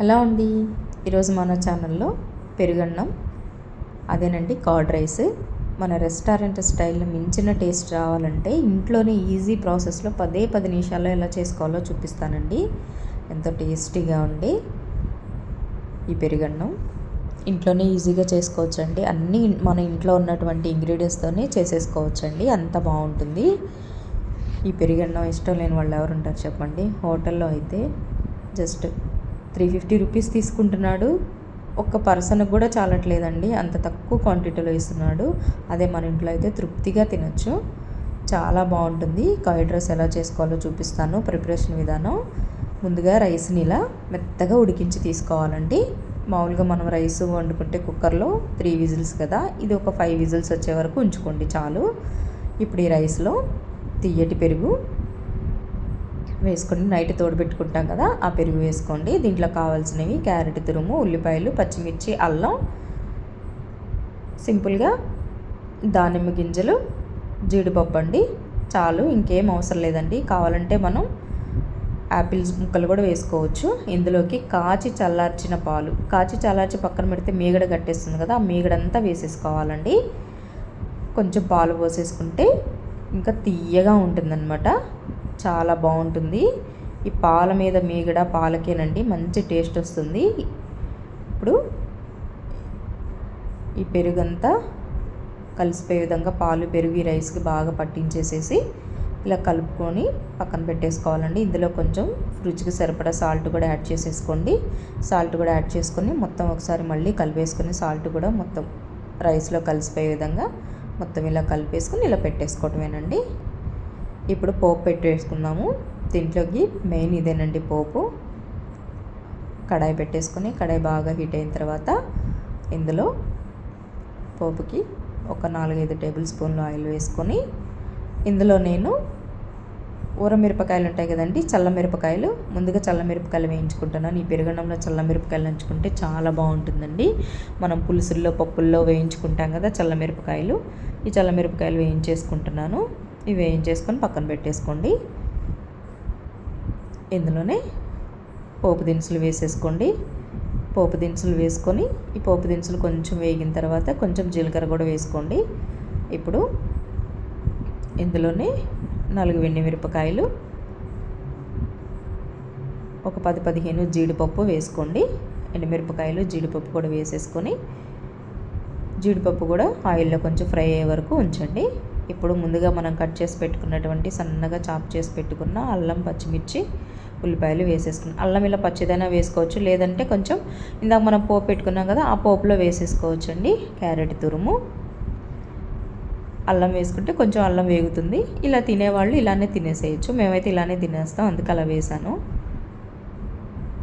Hello అండి. ఈరోజు మన ఛానల్లో పెరుగన్నం అదేనండి కర్డ్ రైస్. మన రెస్టారెంట్ స్టైల్లో మించిన టేస్ట్ రావాలంటే ఇంట్లోనే ఈజీ ప్రాసెస్లో పదే పది నిమిషాల్లో ఎలా చేసుకోవాలో చూపిస్తానండి. ఎంతో టేస్టీగా ఉండి ఈ పెరుగన్నం. ఇంట్లోనే ఈజీగా చేసుకోవచ్చండి. అన్నీ మన ఇంట్లో ఉన్నటువంటి ఇంగ్రీడియంట్స్తోనే చేసేసుకోవచ్చండి. అంత బాగుంటుంది. ఈ పెరుగన్నం ఇష్టం లేని వాళ్ళు ఎవరు ఉంటారు చెప్పండి? హోటల్లో అయితే జస్ట్ త్రీ ఫిఫ్టీ రూపీస్ తీసుకుంటున్నాడు. ఒక్క పర్సన్కి కూడా చాలట్లేదండి. అంత తక్కువ క్వాంటిటీలో ఇస్తున్నాడు. అదే మన ఇంట్లో అయితే తృప్తిగా తినొచ్చు. చాలా బాగుంటుంది. కర్డ్ రైస్ ఎలా చేసుకోవాలో చూపిస్తాను. ప్రిపరేషన్ విధానం. ముందుగా రైస్ని ఇలా మెత్తగా ఉడికించి తీసుకోవాలండి. మామూలుగా మనం రైస్ వండుకుంటే కుక్కర్లో త్రీ విజిల్స్ కదా. ఇది ఒక ఫైవ్ విజిల్స్ వచ్చే వరకు ఉంచుకోండి చాలు. ఇప్పుడు ఈ రైస్లో తియ్యటి పెరుగు వేసుకొని నైట్ తోడబెట్టుకుంటాం కదా ఆ పెరుగు వేసుకోండి. దీంట్లో కావాల్సినవి క్యారెట్ తురుము ఉల్లిపాయలు పచ్చిమిర్చి అల్లం సింపుల్గా దానిమ్మ గింజలు జీడిపప్పు అండి. చాలు ఇంకేం అవసరం లేదండి. కావాలంటే మనం యాపిల్స్ ముక్కలు కూడా వేసుకోవచ్చు. ఇందులోకి కాచి చల్లార్చిన పాలు. కాచి చల్లార్చి పక్కన పెడితే మీగడ కట్టేస్తుంది కదా ఆ మీగడంతా వేసేసుకోవాలండి. కొంచెం పాలు పోసేసుకుంటే ఇంకా తీయగా ఉంటుందన్నమాట. చాలా బాగుంటుంది. ఈ పాల మీద మీగడ పాలకేనండి. మంచి టేస్ట్ వస్తుంది. ఇప్పుడు ఈ పెరుగంతా కలిసిపోయే విధంగా పాలు పెరుగు రైస్కి బాగా పట్టించేసేసి ఇలా కలుపుకొని పక్కన పెట్టేసుకోవాలండి. ఇందులో కొంచెం రుచికి సరిపడా సాల్ట్ కూడా యాడ్ చేసేసుకోండి. సాల్ట్ కూడా యాడ్ చేసుకొని మొత్తం ఒకసారి మళ్ళీ కలిపేసుకొని సాల్ట్ కూడా మొత్తం రైస్లో కలిసిపోయే విధంగా మొత్తం ఇలా కలిపేసుకొని ఇలా పెట్టేసుకోవటమేనండి. ఇప్పుడు పోపు పెట్టేసుకుందాము. దీంట్లోకి మెయిన్ ఇదేనండి పోపు. కడాయి పెట్టేసుకొని కడాయి బాగా హీట్ అయిన తర్వాత ఇందులో పోపుకి ఒక నాలుగైదు టేబుల్ స్పూన్లు ఆయిల్ వేసుకొని ఇందులో నేను ఊరమిరపకాయలు ఉంటాయి కదండి చల్ల మిరపకాయలు ముందుగా చల్ల మిరపకాయలు వేయించుకుంటున్నాను ఈ పెరుగన్నంలో చల్ల మిరపకాయలు నంచుకుంటే చాలా బాగుంటుందండి. మనం పులుసుల్లో పప్పుల్లో వేయించుకుంటాం కదా చల్ల మిరపకాయలు ఈ చల్ల మిరపకాయలు వేయించేసుకుంటున్నాను. ఇవి వేయించేసుకొని పక్కన పెట్టేసుకోండి. ఇందులోనే పోపు దినుసులు వేసేసుకోండి. పోపు దినుసులు వేసుకొని ఈ పోపు దినుసులు కొంచెం వేగిన తర్వాత కొంచెం జీలకర్ర కూడా వేసుకోండి. ఇప్పుడు ఇందులోనే నాలుగు వెండి మిరపకాయలు ఒక పది పదిహేను జీడిపప్పు వేసుకోండి. ఎండుమిరపకాయలు జీడిపప్పు కూడా వేసేసుకొని జీడిపప్పు కూడా ఆయిల్లో కొంచెం ఫ్రై అయ్యే వరకు ఉంచండి. ఇప్పుడు ముందుగా మనం కట్ చేసి పెట్టుకున్నటువంటి సన్నగా చాప్ చేసి పెట్టుకున్న అల్లం పచ్చిమిర్చి ఉల్లిపాయలు వేసేసుకున్నాం అల్లం ఇలా పచ్చిదైనా వేసుకోవచ్చు లేదంటే కొంచెం ఇందాక మనం పోపు పెట్టుకున్నాం కదా ఆ పోపులో వేసేసుకోవచ్చు అండి క్యారెట్ తురుము. అల్లం వేసుకుంటే కొంచెం అల్లం వేగుతుంది ఇలా తినేవాళ్ళు ఇలానే తినేసేయచ్చు మేమైతే ఇలానే తినేస్తాం అందుకు అలా వేసాను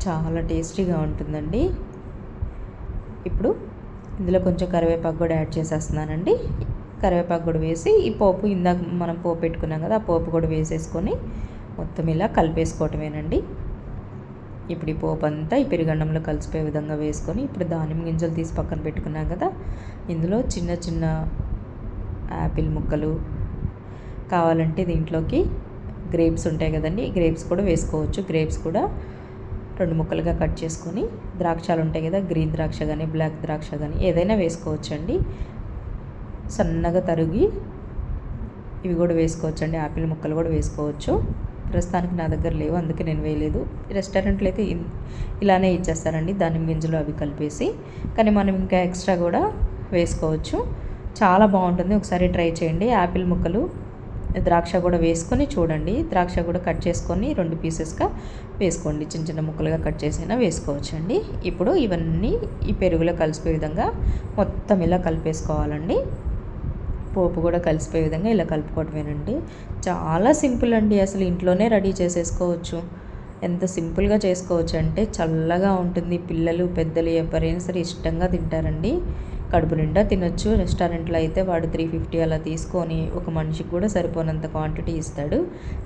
చాలా టేస్టీగా ఉంటుందండి. ఇప్పుడు ఇందులో కొంచెం కరివేపాకు కూడా యాడ్ చేసేస్తున్నానండి. కరివేపాకు కూడా వేసి ఈ పోపు ఇందాక మనం పోపు పెట్టుకున్నాం కదా ఆ పోపు కూడా వేసేసుకొని మొత్తం ఇలా కలిపేసుకోవటమేనండి. ఇప్పుడు ఈ పోపు అంతా ఈ పెరుగన్నంలో కలిసిపోయే విధంగా వేసుకొని ఇప్పుడు దానిమ్మ గింజలు తీసి పక్కన పెట్టుకున్నాం కదా ఇందులో చిన్న చిన్న యాపిల్ ముక్కలు కావాలంటే దీంట్లోకి గ్రేప్స్ ఉంటాయి కదండి గ్రేప్స్ కూడా వేసుకోవచ్చు. గ్రేప్స్ కూడా రెండు ముక్కలుగా కట్ చేసుకొని ద్రాక్షాలు ఉంటాయి కదా గ్రీన్ ద్రాక్ష కానీ బ్లాక్ ద్రాక్ష కానీ ఏదైనా వేసుకోవచ్చండి. సన్నగా తరిగి ఇవి కూడా వేసుకోవచ్చు అండి ముక్కలు కూడా వేసుకోవచ్చు. ప్రస్తుతానికి నా దగ్గర లేవు అందుకే నేను వేయలేదు. రెస్టారెంట్లో అయితే ఇలానే ఇచ్చేస్తారండి దాని గింజలు అవి కలిపేసి. కానీ మనం ఇంకా ఎక్స్ట్రా కూడా వేసుకోవచ్చు. చాలా బాగుంటుంది. ఒకసారి ట్రై చేయండి. యాపిల్ ముక్కలు ద్రాక్ష కూడా వేసుకొని చూడండి. ద్రాక్ష కూడా కట్ చేసుకొని రెండు పీసెస్గా వేసుకోండి. చిన్న చిన్న ముక్కలుగా కట్ చేసైనా వేసుకోవచ్చండి. ఇప్పుడు ఇవన్నీ ఈ పెరుగులో కలిసిపోయే విధంగా మొత్తం ఇలా కలిపేసుకోవాలండి. పోపు కూడా కలిసిపోయే విధంగా ఇలా కలుపుకోవటమేనండి. చాలా సింపుల్ అండి అసలు ఇంట్లోనే రెడీ చేసేసుకోవచ్చు. ఎంత సింపుల్గా చేసుకోవచ్చు అంటే చల్లగా ఉంటుంది. పిల్లలు పెద్దలు ఎవరైనా సరే ఇష్టంగా తింటారండి. కడుపు నిండా తినొచ్చు. రెస్టారెంట్లో అయితే వాడు త్రీ ఫిఫ్టీ అలా తీసుకొని ఒక మనిషికి కూడా సరిపోనంత క్వాంటిటీ ఇస్తాడు.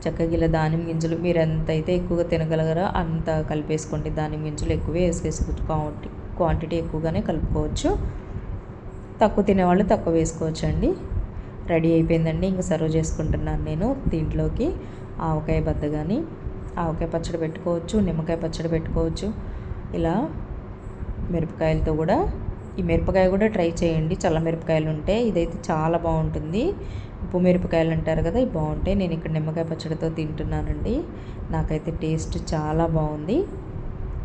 చక్కగా ఇలా దానిమ్మ గింజలు మీరు ఎంత అయితే ఎక్కువగా తినగలగరో అంత కలిపేసుకోండి. దానిమ్మ గింజలు ఎక్కువే వేసేసుకోవచ్చు క్వాంటిటీ క్వాంటిటీ ఎక్కువగానే కలుపుకోవచ్చు. తక్కువ తినేవాళ్ళు తక్కువ వేసుకోవచ్చు అండి రెడీ అయిపోయిందండి. ఇంకా సర్వ్ చేసుకుంటున్నాను నేను దీంట్లోకి. ఆవకాయ బద్ద కానీ ఆవకాయ పచ్చడి పెట్టుకోవచ్చు నిమ్మకాయ పచ్చడి పెట్టుకోవచ్చు. ఇలా మిరపకాయలతో కూడా. ఈ మిరపకాయ కూడా ట్రై చేయండి. చల్ల మిరపకాయలు ఉంటే ఇదైతే చాలా బాగుంటుంది. ఉప్పు మిరపకాయలు అంటారు కదా ఇవి బాగుంటాయి. నేను ఇక్కడ నిమ్మకాయ పచ్చడితో తింటున్నానండి. నాకైతే టేస్ట్ చాలా బాగుంది.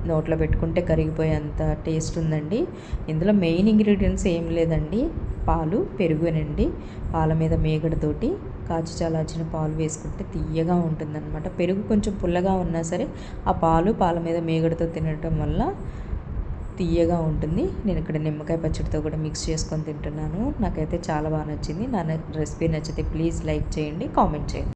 నోట్లో పెట్టుకుంటే కరిగిపోయేంత టేస్ట్ ఉందండి. ఇందులో మెయిన్ ఇంగ్రీడియంట్స్ ఏం లేదండి. పాలు పెరుగునండి. పాల మీద మేగడతోటి కాచి చల్లార్చిన పాలు వేసుకుంటే తీయగా ఉంటుందన్నమాట. పెరుగు కొంచెం పుల్లగా ఉన్నా సరే ఆ పాలు పాల మీద మేగడతో తినటం వల్ల తీయగా ఉంటుంది. నేను ఇక్కడ నిమ్మకాయ పచ్చడితో కూడా మిక్స్ చేసుకొని తింటున్నాను. నాకైతే చాలా బాగా నచ్చింది. నా రెసిపీ నచ్చితే ప్లీజ్ లైక్ చేయండి కామెంట్ చేయండి.